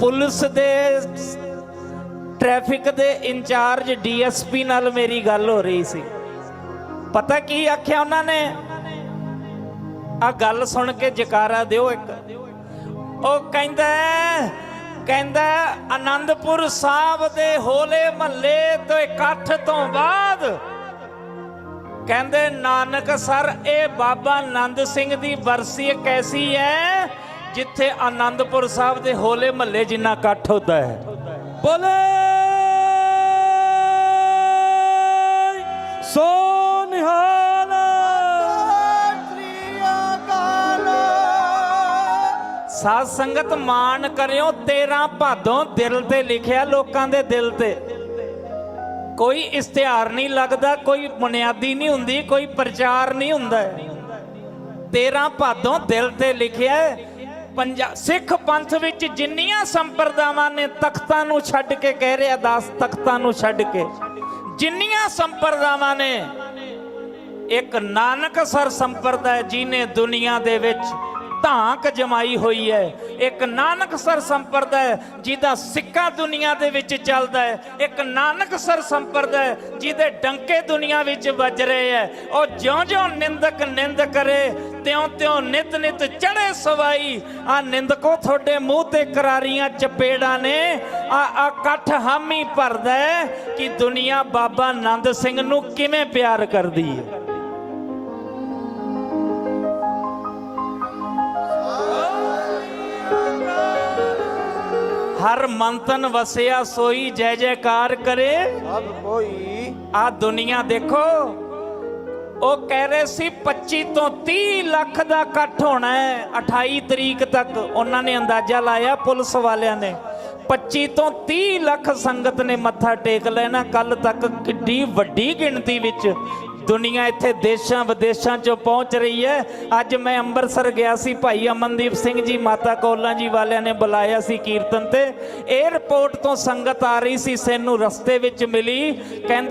Police ਦੇ traffic ਦੇ incharge DSP ਨਾਲ ਮੇਰੀ ਗੱਲ ਹੋ ਰਹੀ ਸੀ। ਪਤਾ ਕੀ ਆਖਿਆ ਉਹਨਾਂ ਨੇ? ਆ ਗੱਲ ਸੁਣ ਕੇ ਜਕਾਰਾ ਦਿਓ ਇੱਕ। ਉਹ ਕਹਿੰਦਾ ਕਹਿੰਦਾ ਆਨੰਦਪੁਰ ਸਾਹਿਬ ਦੇ ਹੋਲੇ ਮਹੱਲੇ ਤੋਂ ਇਕੱਠ ਤੋਂ ਬਾਅਦ ਕਹਿੰਦੇ, ਨਾਨਕ ਸਰ, ਇਹ ਬਾਬਾ ਆਨੰਦ ਸਿੰਘ ਦੀ ਵਰਸੀ ਕੈਸੀ ਹੈ ਜਿੱਥੇ ਆਨੰਦਪੁਰ ਸਾਹਿਬ ਦੇ ਹੋਲੇ ਮਹੱਲੇ ਜਿੰਨਾ ਇਕੱਠ ਹੁੰਦਾ ਹੈ। ਬੋਲੇ ਸੋ ਨਿਹਾਲ। ਸਾਧ ਸੰਗਤ ਮਾਣ ਕਰਿਓ 13 ਭਾਦੋਂ ਦਿਲ ਤੇ ਲਿਖਿਆ ਲੋਕਾਂ ਦੇ ਦਿਲ ਤੇ। ਕੋਈ ਇਸ਼ਤਿਹਾਰ ਨਹੀਂ ਲੱਗਦਾ, ਕੋਈ ਬੁਨਿਆਦੀ ਨਹੀਂ ਹੁੰਦੀ, ਕੋਈ ਪ੍ਰਚਾਰ ਨਹੀਂ ਹੁੰਦਾ। 13 ਭਾਦੋਂ ਦਿਲ ਤੇ ਲਿਖਿਆ ਪੰਜਾ ਸਿੱਖ ਪੰਥ ਵਿੱਚ ਜਿੰਨੀਆਂ ਸੰਪਰਦਾਵਾਂ ਨੇ ਤਖਤਾਂ ਨੂੰ ਛੱਡ ਕੇ ਕਹਿ ਰਿਹਾ ਦਾਸ ਤਖਤਾਂ ਨੂੰ ਛੱਡ ਕੇ, ਜਿੰਨੀਆਂ ਸੰਪਰਦਾਵਾਂ ਨੇ, ਇੱਕ ਨਾਨਕ ਸਰ ਸੰਪਰਦਾ ਹੈ ਜਿਹਨੇ ਦੁਨੀਆ ਦੇ ਵਿੱਚ ਧਾਂਕ ਜਮਾਈ ਹੋਈ ਹੈ। ਇੱਕ ਨਾਨਕਸਰ ਸੰਪਰਦਾ ਜਿਹਦਾ ਸਿੱਕਾ ਦੁਨੀਆ ਦੇ ਵਿੱਚ ਚੱਲਦਾ ਹੈ। ਇੱਕ ਨਾਨਕਸਰ ਸੰਪਰਦਾ ਹੈ, ਜਿਹਦੇ ਡੰਕੇ ਦੁਨੀਆ ਵਿੱਚ ਵੱਜ ਰਹੇ ਹੈ। ਉਹ ਜਿਉਂ-ਜਿਉਂ ਨਿੰਦਕ ਨਿੰਦ ਕਰੇ, ਤਿਉਂ-ਤਿਉਂ ਨਿਤ-ਨਿਤ ਚੜੇ ਸਵਾਈ। ਆ ਨਿੰਦਕੋ ਤੁਹਾਡੇ ਮੂੰਹ ਤੇ ਕਰਾਰੀਆਂ ਚਪੇੜਾਂ ਨੇ। ਆ ਆ ਇਕੱਠ ਹਾਮੀ ਭਰਦਾ ਕਿ ਦੁਨੀਆ ਬਾਬਾ ਆਨੰਦ ਸਿੰਘ ਨੂੰ ਕਿਵੇਂ ਪਿਆਰ ਕਰਦੀ ਹੈ? ਹਰ ਮੰਤਨ ਵਸਿਆ ਸੋਈ ਜੈ ਜੈਕਾਰ ਕਰੇ। ਸਭ ਕੋਈ। ਆ ਦੁਨੀਆ ਦੇਖੋ ਉਹ ਕਹਿ ਰਹੇ ਸੀ 25 ਤੋਂ 30 ਲੱਖ ਦਾ ਇਕੱਠ ਹੋਣਾ ਹੈ। 28 ਤਰੀਕ ਤੱਕ ਉਹਨਾਂ ਨੇ ਅੰਦਾਜ਼ਾ ਲਾਇਆ ਪੁਲਿਸ ਵਾਲਿਆਂ ਨੇ। 25 ਤੋਂ 30 ਲੱਖ ਸੰਗਤ ਨੇ ਮੱਥਾ ਟੇਕ ਲੈਣਾ। ਕੱਲ ਤੱਕ ਕਿੱਡੀ ਵੱਡੀ ਗਿਣਤੀ ਵਿੱਚ ਦੁਨੀਆ ਇੱਥੇ ਦੇਸ਼ਾਂ ਵਿਦੇਸ਼ਾਂ ਚੋਂ ਪਹੁੰਚ ਰਹੀ ਹੈ। ਅੱਜ ਮੈਂ ਅੰਮ੍ਰਿਤਸਰ ਗਿਆ ਸੀ। ਭਾਈ ਅਮਨਦੀਪ ਸਿੰਘ ਜੀ ਮਾਤਾ ਕੌਲਾਂ ਜੀ ਵਾਲਿਆਂ ਨੇ ਬੁਲਾਇਆ ਸੀ ਕੀਰਤਨ ਤੇ। 에ਅਰਪੋਰਟ ਤੋਂ ਸੰਗਤ ਆ ਰਹੀ ਸੀ। ਸੈਨੂੰ ਰਸਤੇ ਵਿੱਚ ਮਿਲੀ। ਕਹਿੰਦੇ